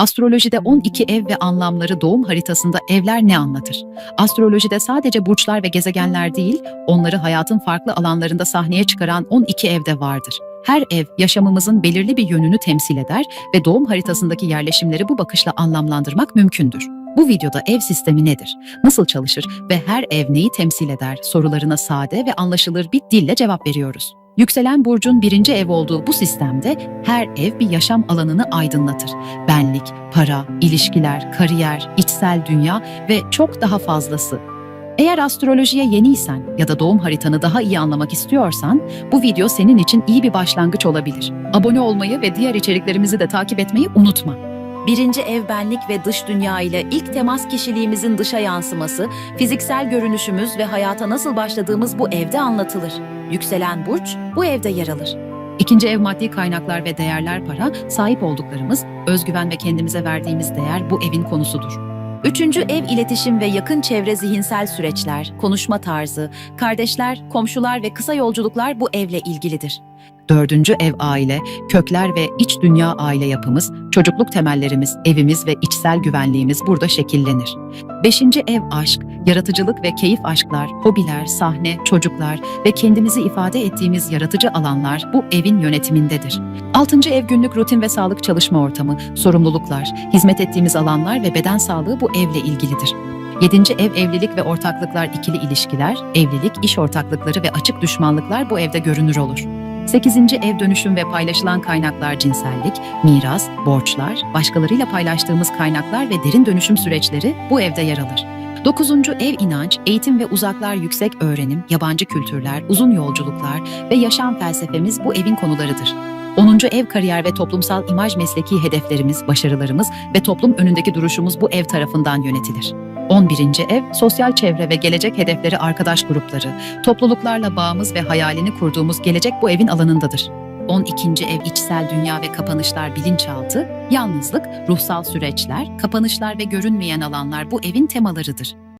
Astrolojide 12 ev ve anlamları doğum haritasında evler ne anlatır? Astrolojide sadece burçlar ve gezegenler değil, onları hayatın farklı alanlarında sahneye çıkaran 12 evde vardır. Her ev yaşamımızın belirli bir yönünü temsil eder ve doğum haritasındaki yerleşimleri bu bakışla anlamlandırmak mümkündür. Bu videoda ev sistemi nedir, nasıl çalışır ve her ev neyi temsil eder sorularına sade ve anlaşılır bir dille cevap veriyoruz. Yükselen burcun birinci ev olduğu bu sistemde her ev bir yaşam alanını aydınlatır. Benlik, para, ilişkiler, kariyer, içsel dünya ve çok daha fazlası. Eğer astrolojiye yeniysen ya da doğum haritanı daha iyi anlamak istiyorsan bu video senin için iyi bir başlangıç olabilir. Abone olmayı ve diğer içeriklerimizi de takip etmeyi unutma. Birinci ev benlik ve dış dünya ile ilk temas kişiliğimizin dışa yansıması, fiziksel görünüşümüz ve hayata nasıl başladığımız bu evde anlatılır. Yükselen burç bu evde yer alır. İkinci ev maddi kaynaklar ve değerler para, sahip olduklarımız, özgüven ve kendimize verdiğimiz değer bu evin konusudur. Üçüncü ev iletişim ve yakın çevre zihinsel süreçler, konuşma tarzı, kardeşler, komşular ve kısa yolculuklar bu evle ilgilidir. Dördüncü ev aile, kökler ve iç dünya aile yapımız, çocukluk temellerimiz, evimiz ve içsel güvenliğimiz burada şekillenir. Beşinci ev aşk, yaratıcılık ve keyif aşklar, hobiler, sahne, çocuklar ve kendimizi ifade ettiğimiz yaratıcı alanlar bu evin yönetimindedir. Altıncı ev günlük rutin ve sağlık çalışma ortamı, sorumluluklar, hizmet ettiğimiz alanlar ve beden sağlığı bu evle ilgilidir. Yedinci ev evlilik ve ortaklıklar ikili ilişkiler, evlilik, iş ortaklıkları ve açık düşmanlıklar bu evde görünür olur. 8. ev dönüşüm ve paylaşılan kaynaklar cinsellik, miras, borçlar, başkalarıyla paylaştığımız kaynaklar ve derin dönüşüm süreçleri bu evde yer alır. 9. ev inanç, eğitim ve uzaklar yüksek öğrenim, yabancı kültürler, uzun yolculuklar ve yaşam felsefemiz bu evin konularıdır. 10. ev kariyer ve toplumsal imaj mesleki hedeflerimiz, başarılarımız ve toplum önündeki duruşumuz bu ev tarafından yönetilir. 11. ev, sosyal çevre ve gelecek hedefleri arkadaş grupları, topluluklarla bağımız ve hayalini kurduğumuz gelecek bu evin alanındadır. 12. ev içsel dünya ve kapanışlar bilinçaltı, yalnızlık, ruhsal süreçler, kapanışlar ve görünmeyen alanlar bu evin temalarıdır.